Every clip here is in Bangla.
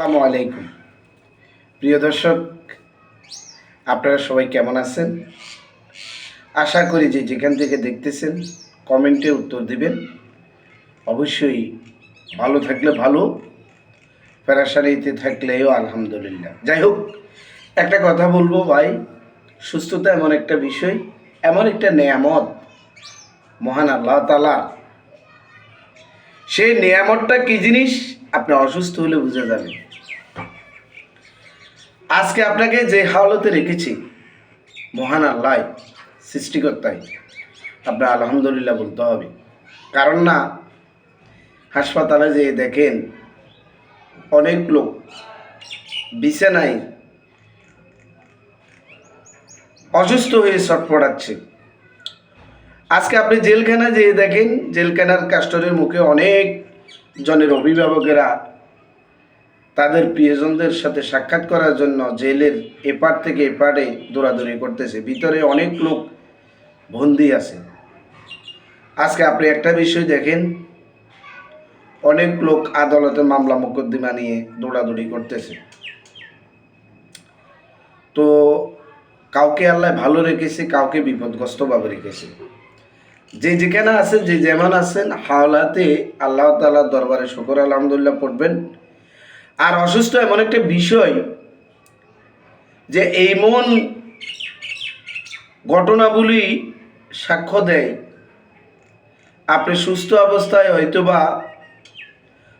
আসসালামু আলাইকুম। প্রিয় দর্শক, আপনারা সবাই কেমন আছেন? আশা করি যে যেখান থেকে দেখতেছেন, কমেন্টে উত্তর দিবেন। অবশ্যই ভালো থাকলে ভালো প্যারাসারিতে থাকলেও আলহামদুলিল্লাহ। যাই হোক, একটা কথা বলব ভাই, সুস্থতা এমন একটা বিষয়, এমন একটা নেয়ামত, মহান আল্লাহ তালা সেই নিয়ামতটা কি জিনিস? আপনি অসুস্থ হলে বুঝে যাবেন আজকে আপনাকে যে হাওলতে রেখেছি, মহান আল্লাহ, সৃষ্টিকর্তাই, আপনার আলহামদুলিল্লাহ বলতে হবে। কারণ না, হাসপাতালে যে দেখেন, অনেক লোক বিছানায় অসুস্থ হয়ে ছটফটাচ্ছে আজকে আপনি জেলখানা যেয়ে দেখেন, জেলখানার কাস্টরের মুখে অনেক জনের অভিভাবকেরা তাদের প্রিয়জনদের সাথে সাক্ষাৎ করার জন্য জেলের এপার থেকে এপারে দৌড়াদৌড়ি করতেছে। ভিতরে অনেক লোক বন্দি আছে। আজকে আপনি একটা বিষয় দেখেন, অনেক লোক আদালতে মামলা মোকদ্দমা নিয়ে দৌড়াদৌড়ি করতেছে। তো কাউকে আল্লাহ ভালো রেখেছে, কাউকে বিপদগ্রস্তভাবে রেখেছে। যে যেখানে আছেন, যে যেমন আছেন, হাওলাতে আল্লাহ তালার দরবারে শকর, আলহামদুলিল্লাহ পড়বেন। আর অসুস্থ এমন একটা বিষয় যে এমন ঘটনাগুলি সাক্ষ্য দেয়। আপনি সুস্থ অবস্থায় হয়তোবা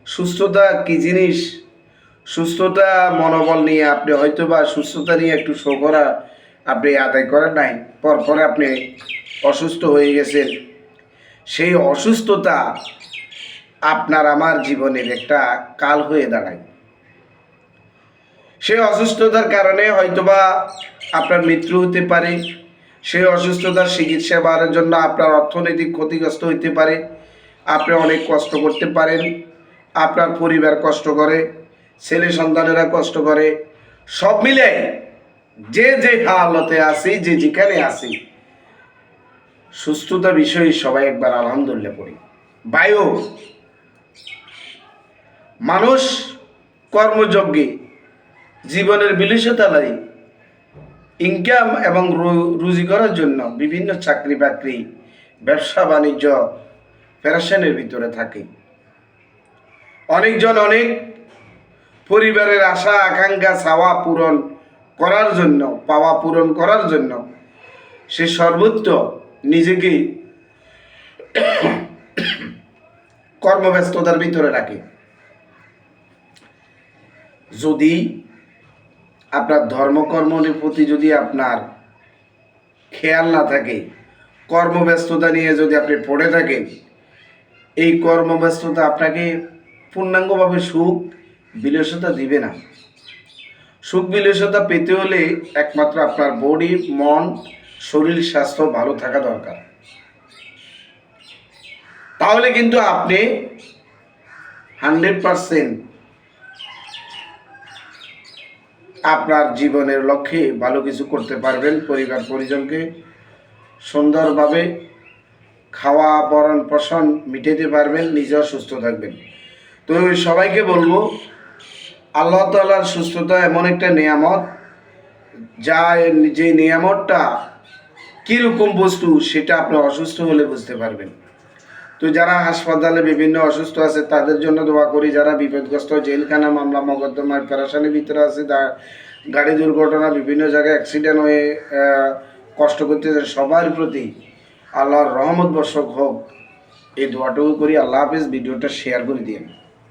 সুস্থতা কি জিনিস? সুস্থতা মনোবল নিয়ে আপনি হয়তোবা সুস্থতা নিয়ে একটু শো করা আপনি আদায় করেন নাই। পরপরে আপনি অসুস্থ হয়ে গেছেন। সেই অসুস্থতা আপনার আমার জীবনের একটা কাল হয়ে দাঁড়ায়। সেই অসুস্থতার কারণে হয়তোবা আপনার মৃত্যু হতে পারে। সেই অসুস্থতার চিকিৎসা বাড়ার জন্য আপনার অর্থনৈতিক ক্ষতিগ্রস্ত হইতে পারে। আপনি অনেক কষ্ট করতে পারেন। আপনার পরিবার কষ্ট করে, ছেলে সন্তানেরা কষ্ট করে। সব মিলে যে যে হালতে আসি যে যেখানে আসি সুস্থতা বিষয়ে সবাই একবার আলহামদুলিল্লাহ পড়ি। বায়ু মানুষ কর্মযজ্ঞে জীবনের বিলাসিতালাই ইনকাম এবং রুজি করার জন্য বিভিন্ন চাকরি বাকরি ব্যবসা বাণিজ্য, ফ্যাশনের ভিতরে থাকে। অনেকজন অনেক পরিবারের আশা, আকাঙ্ক্ষা, চাওয়া পূরণ করার জন্য, পাওয়া পূরণ করার জন্য সে সর্বোচ্চ নিজেকে কর্মব্যস্ততার ভিতরে রাখে। যদি আপনার ধর্মকর্মের প্রতি যদি আপনার খেয়াল না থাকে, কর্মব্যস্ততা নিয়ে যদি আপনি পড়ে থাকেন, এই কর্মব্যস্ততা আপনাকে পূর্ণাঙ্গভাবে সুখ বিলাসতা দিবে না। সুখ বিলাসতা পেতে হলে একমাত্র আপনার বডি মন, শরীর, স্বাস্থ্য ভালো থাকা দরকার। তাহলে কিন্তু আপনি হান্ড্রেড পারসেন্ট আপনার জীবনের লক্ষ্যে ভালো কিছু করতে পারবেন, পরিবার পরিজনকে সুন্দরভাবে খাওয়া, বরণ পোষণ মিটাতে পারবেন, নিজেও সুস্থ থাকবেন। তো সবাইকে বলব, আল্লাহ তালার সুস্থতা এমন একটা নিয়ামত, যা যে নিয়ামতটা কীরকম বস্তু সেটা আপনি অসুস্থ হলে বুঝতে পারবেন। তো যারা হাসপাতালে বিভিন্ন অসুস্থ আছে, তাদের জন্য দোয়া করি। যারা বিপদগ্রস্ত, জেলখানা, মামলা মকদ্দমার প্যারাসানির ভিতরে আছে গাড়ি দুর্ঘটনা, বিভিন্ন জায়গায় অ্যাক্সিডেন্ট হয়ে কষ্ট করতেছে সবার প্রতি আল্লাহর রহমত বর্ষক হোক। এই দোয়াটুকু করি। আল্লাহ হাফিজ, ভিডিওটা শেয়ার করে দিন